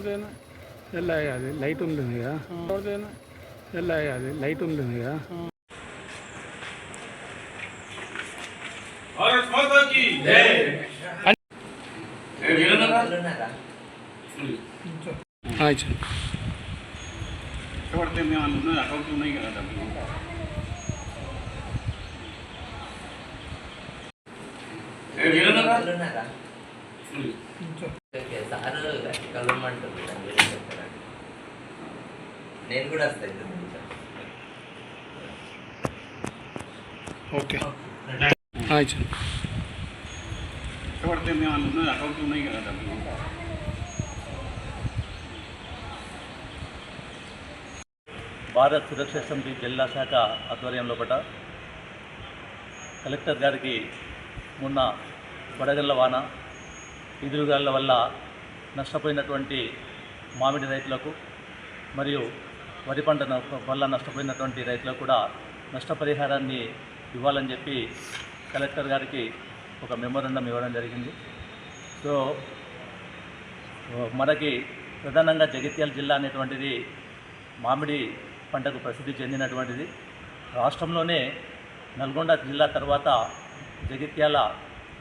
ఎవరిదైనా ఎల్లా అది లైట్ ఉంటుంది కదా ఎవరిదైనా ఎల్లా అది లైట్ ఉంటుంది కదా ఎవరితే మేము అనుకున్నది అకౌంట్ ఉన్నాయి కదా డబ్బులు సార్ కలవమంటారు నేను కూడా ఓకే. ఎవరితే మేము అనుకున్న అకౌంట్ ఉన్నాయి కదా డబ్బులు? భారత్ సురక్ష సమితి జిల్లా శాఖ ఆధ్వర్యంలో పట కలెక్టర్ గారికి మొన్న వడగళ్ళ వాన ఎదురుగాళ్ళ వల్ల నష్టపోయినటువంటి మామిడి రైతులకు మరియు వరి పంట వల్ల నష్టపోయినటువంటి రైతులకు కూడా నష్టపరిహారాన్ని ఇవ్వాలని చెప్పి కలెక్టర్ గారికి ఒక మెమోరండం ఇవ్వడం జరిగింది. సో మనకి ప్రధానంగా జగిత్యాల జిల్లా అనేటువంటిది మామిడి పంటకు ప్రసిద్ధి చెందినటువంటిది. రాష్ట్రంలోనే నల్గొండ జిల్లా తర్వాత జగిత్యాల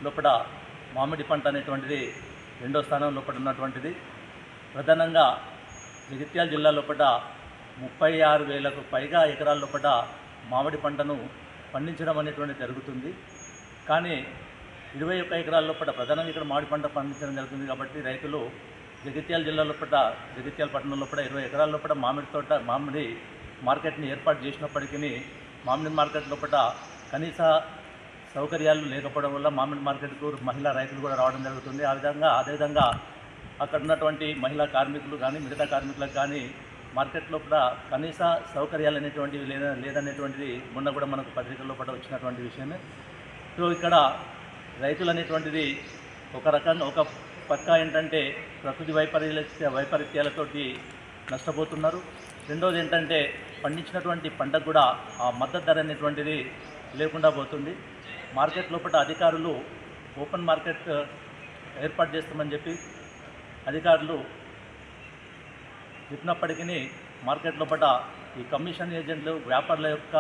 లోపల మామిడి పంట అనేటువంటిది రెండో స్థానం లోపల ఉన్నటువంటిది. ప్రధానంగా జగిత్యాల జిల్లా లోపల ముప్పై ఆరు వేలకు పైగా ఎకరాల లోపల మామిడి పంటను పండించడం అనేటువంటి జరుగుతుంది. కానీ ఇరవై ఒక్క ఎకరాల లోపల ప్రధానంగా ఇక్కడ మామిడి పంట పండించడం జరుగుతుంది కాబట్టి రైతులు జగిత్యాల జిల్లా లోపల జగిత్యాల పట్టణం లోపల ఇరవై ఎకరాల లోపల మామిడి తోట మామిడి మార్కెట్ని ఏర్పాటు చేసినప్పటికీ మామిడి మార్కెట్ లోపల కనీస సౌకర్యాలు లేకపోవడం వల్ల మామిడి మార్కెట్కు మహిళా రైతులు కూడా రావడం జరుగుతుంది. ఆ విధంగా అదేవిధంగా అక్కడ ఉన్నటువంటి మహిళా కార్మికులు కానీ మిగతా కార్మికులకు కానీ మార్కెట్ లోపల కనీస సౌకర్యాలు అనేటువంటివి లేదా లేదనేటువంటిది మొన్న కూడా మనకు పత్రికల్లో కూడా వచ్చినటువంటి విషయమే. సో ఇక్కడ రైతులు అనేటువంటిది ఒక రకంగా ఒక పక్క ఏంటంటే ప్రకృతి వైపరీత్య వైపరీత్యాలతోటి నష్టపోతున్నారు. రెండోది ఏంటంటే పండించినటువంటి పంటకు కూడా ఆ మద్దతు ధర అనేటువంటిది లేకుండా పోతుంది. మార్కెట్ లోపల అధికారులు ఓపెన్ మార్కెట్ ఏర్పాటు చేస్తామని చెప్పి అధికారులు చెప్పినప్పటికీ మార్కెట్ లోపల ఈ కమిషన్ ఏజెంట్లు వ్యాపారుల యొక్క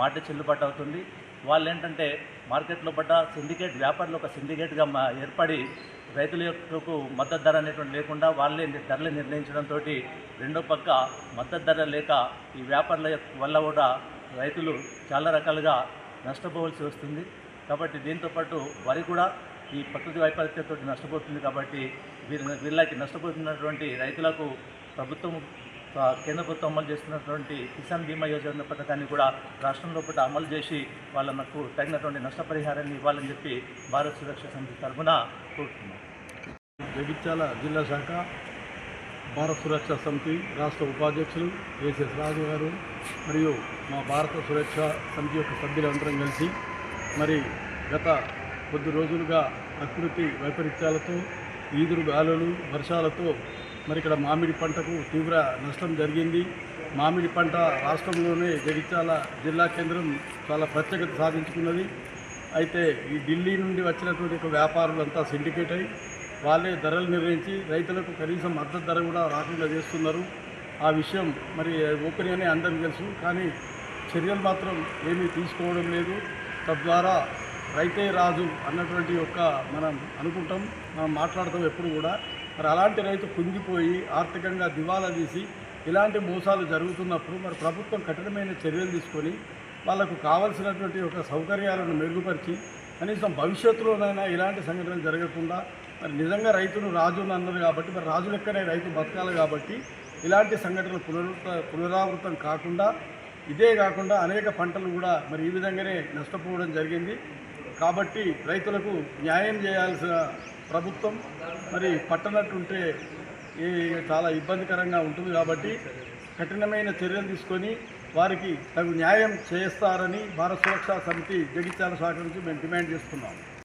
మాట చెల్లుబాటు అవుతుంది. వాళ్ళు ఏంటంటే మార్కెట్ లోపల సిండికేట్ వ్యాపారులు ఒక సిండికేట్గా మా ఏర్పడి రైతుల యొక్క మద్దతు ధర అనేటువంటి లేకుండా వాళ్ళే ధరలు నిర్ణయించడంతో రెండో పక్క మద్దతు ధర లేక ఈ వ్యాపారుల వల్ల కూడా రైతులు చాలా రకాలుగా నష్టపోవాల్సి వస్తుంది. కాబట్టి దీంతోపాటు వరి కూడా ఈ ప్రకృతి వైపరీత్యంతో నష్టపోతుంది కాబట్టి వీరి వీళ్ళకి నష్టపోతున్నటువంటి రైతులకు ప్రభుత్వం కేంద్ర ప్రభుత్వం అమలు చేస్తున్నటువంటి కిసాన్ బీమా యోజన పథకాన్ని కూడా రాష్ట్రం లోపల అమలు చేసి వాళ్ళకు తగినటువంటి నష్టపరిహారాన్ని ఇవ్వాలని చెప్పి భారత్ సురక్ష సమితి తరఫున కోరుతున్నాం. జగిత్యాల జిల్లా శాఖ భారత సురక్ష సమితి రాష్ట్ర ఉపాధ్యక్షులు ఏసెస్ రాజు గారు మరియు మా భారత సురక్ష సమితి యొక్క సభ్యులందరం కలిసి మరి గత కొద్ది రోజులుగా ప్రకృతి వైపరీత్యాలతో ఈదురు గాలులు వర్షాలతో మరి ఇక్కడ మామిడి పంటకు తీవ్ర నష్టం జరిగింది. మామిడి పంట రాష్ట్రంలోనే జగిత్యాల జిల్లా కేంద్రం చాలా ప్రత్యేకత సాధించుకున్నది. అయితే ఈ ఢిల్లీ నుండి వచ్చినటువంటి ఒక వ్యాపారులంతా సిండికేట్ అయి వాళ్ళే ధరలు నిర్ణయించి రైతులకు కనీసం మద్దతు ధర కూడా రాకుండా చేస్తున్నారు. ఆ విషయం మరి ఓపెన్ అని అందరికీ తెలుసు. కానీ చర్యలు మాత్రం ఏమీ తీసుకోవడం లేదు. తద్వారా రైతే రాజు అన్నటువంటి యొక్క మనం అనుకుంటాం. మనం మాట్లాడతాం ఎప్పుడు కూడా. మరి అలాంటి రైతు కుంగిపోయి ఆర్థికంగా దివాలా తీసి ఇలాంటి మోసాలు జరుగుతున్నప్పుడు మరి ప్రభుత్వం కఠినమైన చర్యలు తీసుకొని వాళ్ళకు కావలసినటువంటి ఒక సౌకర్యాలను మెరుగుపరిచి కనీసం భవిష్యత్తులోనైనా ఇలాంటి సంఘటనలు జరగకుండా మరి నిజంగా రైతును రాజు అన్నారు కాబట్టి మరి రాజు లెక్కనే రైతు బతకాలి కాబట్టి ఇలాంటి సంఘటనలు పునరుత పునరావృతం కాకుండా ఇదే కాకుండా అనేక పంటలు కూడా మరి ఈ విధంగానే నష్టపోవడం జరిగింది. కాబట్టి రైతులకు న్యాయం చేయాల్సిన ప్రభుత్వం మరి పట్టనట్టుంటే ఈ చాలా ఇబ్బందికరంగా ఉంటుంది కాబట్టి కఠినమైన చర్యలు తీసుకొని వారికి తగు న్యాయం చేస్తారని భారత సురక్షా సమితి జగిత్యాల శాఖ నుంచి మేము డిమాండ్ చేస్తున్నాము